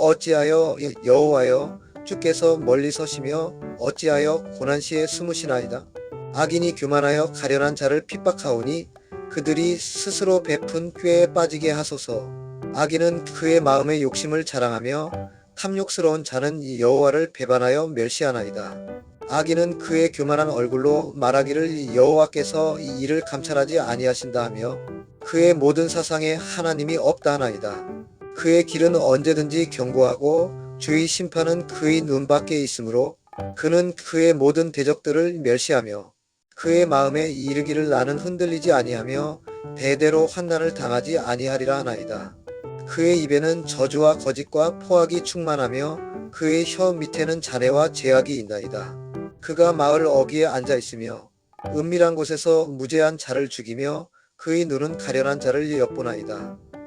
어찌하여 여호와여 주께서 멀리 서시며 어찌하여 고난시에 숨으시나이다. 악인이 교만하여 가련한 자를 핍박하오니 그들이 스스로 베푼 꾀에 빠지게 하소서. 악인은 그의 마음의 욕심을 자랑하며 탐욕스러운 자는 여호와를 배반하여 멸시하나이다. 악인은 그의 교만한 얼굴로 말하기를 여호와께서 이 일을 감찰하지 아니하신다 하며 그의 모든 사상에 하나님이 없다 하나이다. 그의 길은 언제든지 경고하고 주의 심판은 그의 눈밖에 있으므로 그는 그의 모든 대적들을 멸시하며 그의 마음에 이르기를 나는 흔들리지 아니하며 대대로 환난을 당하지 아니하리라 하나이다. 그의 입에는 저주와 거짓과 포악이 충만하며 그의 혀 밑에는 잔해와 제약이 있나이다. 그가 마을 어귀에 앉아 있으며 은밀한 곳에서 무죄한 자를 죽이며 그의 눈은 가련한 자를 엿보나이다.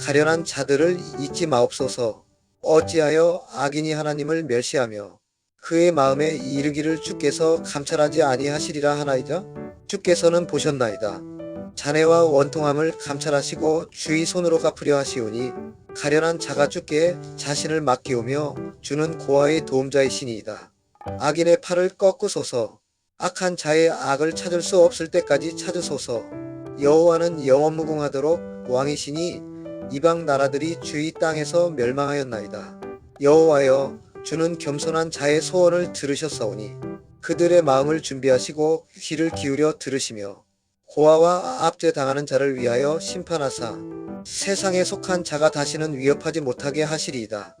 가련한 자들을 잊지 마옵소서 어찌하여 악인이 하나님을 멸시하며 그의 마음에 이르기를 주께서 감찰하지 아니하시리라 하나이다. 주께서는 보셨나이다. 자네와 원통함을 감찰하시고 주의 손으로 갚으려 하시오니 가련한 자가 주께 자신을 맡기오며 주는 고아의 도움자이시니이다. 악인의 팔을 꺾으소서 악한 자의 악을 찾을 수 없을 때까지 찾으소서 여호와는 영원무궁하도록 왕이시니 이방 나라들이 주의 땅에서 멸망하였나이다. 여호와여 주는 겸손한 자의 소원을 들으셨사오니 그들의 마음을 준비하시고 귀를 기울여 들으시며 고아와 압제당하는 자를 위하여 심판하사 세상에 속한 자가 다시는 위협하지 못하게 하시리이다.